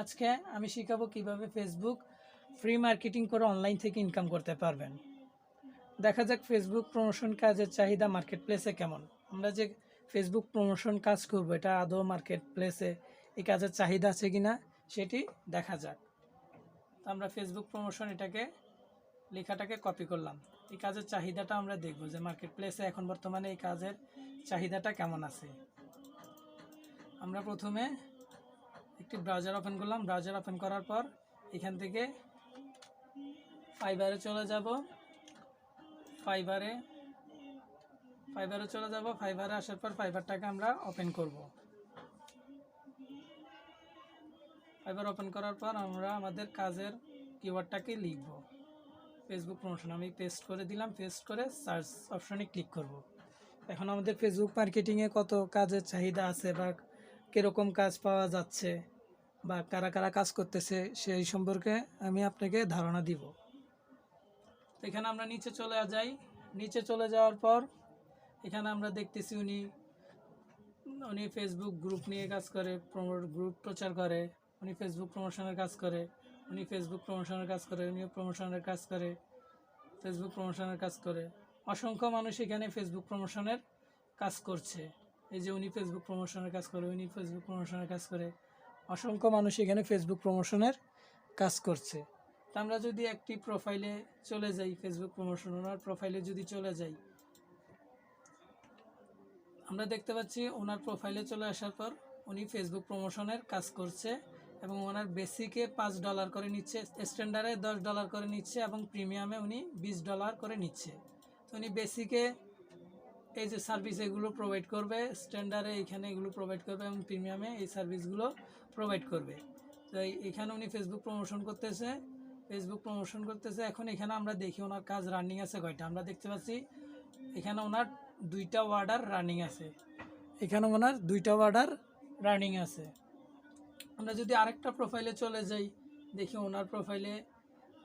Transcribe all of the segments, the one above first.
আজকে আমি শেখাবো কীভাবে ফেসবুক ফ্রি মার্কেটিং করে অনলাইন থেকে ইনকাম করতে পারবেন। দেখা যাক ফেসবুক প্রমোশন কাজের চাহিদা মার্কেট প্লেসে কেমন। আমরা যে ফেসবুক প্রমোশন কাজ করব, এটা আদৌ মার্কেট প্লেসে এই কাজের চাহিদা আছে কি না সেটি দেখা যাক। তো আমরা ফেসবুক প্রমোশন এটাকে, লেখাটাকে কপি করলাম। এই কাজের চাহিদাটা আমরা দেখব যে মার্কেট প্লেসে এখন বর্তমানে এই কাজের চাহিদাটা কেমন আছে। আমরা প্রথমে একটি ব্রাউজার ওপেন করলাম। ব্রাউজার ওপেন করার পর এখান থেকে ফাইবারে চলে যাব। ফাইবারে ফাইবারে চলে যাব। ফাইবারে আসার পর ফাইবারটাকে আমরা ওপেন করব। ফাইবার ওপেন করার পর আমরা আমাদের কাজের কিওয়ার্ডটাকে লিখব। ফেসবুক প্রমোশন আমি পেস্ট করে দিলাম। পেস্ট করে সার্চ অপশনে ক্লিক করব। এখন আমাদের ফেসবুক মার্কেটিংয়ে কত কাজের চাহিদা আছে বা কীরকম কাজ পাওয়া যাচ্ছে বা কারা কারা কাজ করতেছে সেই সম্পর্কে আমি আপনাকে ধারণা দিব। এখানে আমরা নিচে চলে যাই। নিচে চলে যাওয়ার পর এখানে আমরা দেখতেছি উনি উনি ফেসবুক গ্রুপ নিয়ে কাজ করে প্রমোট গ্রুপ প্রচার করে, উনি ফেসবুক প্রমোশনের কাজ করে, উনি ফেসবুক প্রমোশনের কাজ করে, উনিও প্রমোশনের কাজ করে ফেসবুক প্রমোশনের কাজ করে। অসংখ্য মানুষ এখানে ফেসবুক প্রমোশনের কাজ করছে। এই যে উনি ফেসবুক প্রমোশনের কাজ করে, উনি ফেসবুক প্রমোশনের কাজ করে। অসংখ্য মানুষ এখানে ফেসবুক প্রমোশনের কাজ করছে। তা আমরা যদি একটি প্রোফাইলে চলে যাই ফেসবুক প্রমোশন ওনার প্রোফাইলে যদি চলে যাই, আমরা দেখতে পাচ্ছি ওনার প্রোফাইলে চলে আসার পর উনি ফেসবুক প্রমোশনের কাজ করছে এবং ওনার বেসিকে পাঁচ ডলার করে নিচ্ছে স্ট্যান্ডার্ডে দশ ডলার করে নিচ্ছে এবং প্রিমিয়ামে উনি বিশ ডলার করে নিচ্ছে। তো উনি বেসিকে এই যে সার্ভিস এগুলো প্রোভাইড করবে স্ট্যান্ডার্ডে এখানে এগুলো প্রোভাইড করবে এবং প্রিমিয়ামে এই সার্ভিসগুলো প্রোভাইড করবে। তো এখানে উনি ফেসবুক প্রমোশন করতেছে ফেসবুক প্রমোশন করতেছে। এখন এখানে আমরা দেখি ওনার কাজ রানিং আছে কয়টা। আমরা দেখতে পাচ্ছি, এখানে ওনার দুইটা ওয়ার্ডার রানিং আছে। এখানে ওনার দুইটা ওয়ার্ডার রানিং আছে। আমরা যদি আরেকটা প্রোফাইলে চলে যাই, দেখি ওনার প্রোফাইলে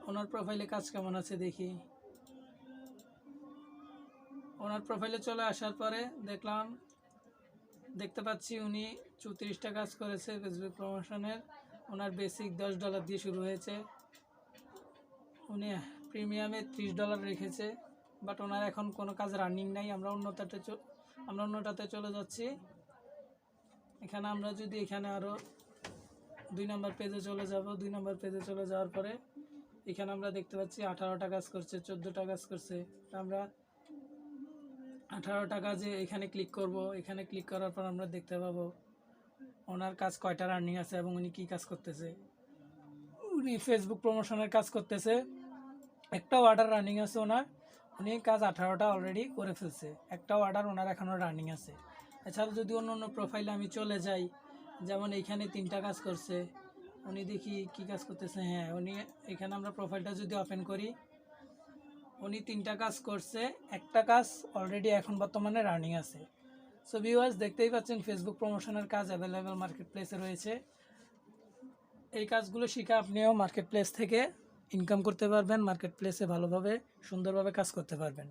ওনার প্রোফাইলে কাজ কেমন আছে দেখি। ওনার প্রোফাইলে চলে আসার পরে দেখলাম, দেখতে পাচ্ছি উনি চৌত্রিশটা কাজ করেছে ফেসবুক প্রমোশনের ওনার বেসিক দশ ডলার দিয়ে শুরু হয়েছে। উনি প্রিমিয়ামে ত্রিশ ডলার রেখেছে বাট ওনার এখন কোনো কাজ রানিং নাই। আমরা অন্যটাতে আমরা অন্যটাতে চলে যাচ্ছি। এখানে আমরা যদি এখানে আরও দুই নম্বর পেজে চলে যাব, দুই নম্বর পেজে চলে যাওয়ার পরে এখানে আমরা দেখতে পাচ্ছি আঠারোটা কাজ করছে, চোদ্দোটা কাজ করছে। আমরা আঠারো টাকা যে এখানে ক্লিক করব, এখানে ক্লিক করার পর আমরা দেখতে পাবো ওনার কাজ কয়টা রানিং আছে এবং উনি কী কাজ করতেছে। উনি ফেসবুক প্রমোশনের কাজ করতেছে, একটা অর্ডার রানিং আছে ওনার, উনি কাজ আঠারোটা অলরেডি করে ফেলছে, একটা অর্ডার ওনার এখনও রানিং আছে। এছাড়া যদি অন্য অন্য প্রোফাইলে আমি চলে যাই, যেমন এইখানে তিনটা কাজ করছে, উনি দেখি কি কাজ করতেছে হ্যাঁ উনি এখানে আমরা প্রোফাইলটা যদি ওপেন করি উনি তিনটা কাজ করছে। একটা কাজ অলরেডি এখন বর্তমানে রানিং আছে। সো ভিউয়ার্স দেখতেই পাচ্ছেন ফেসবুক প্রমোশনের কাজ অ্যাভেলেবেল মার্কেট প্লেসে রয়েছে। এই কাজগুলো শিখে আপনিও মার্কেট প্লেস থেকে ইনকাম করতে পারবেন মার্কেট প্লেসে ভালোভাবে, সুন্দরভাবে কাজ করতে পারবেন।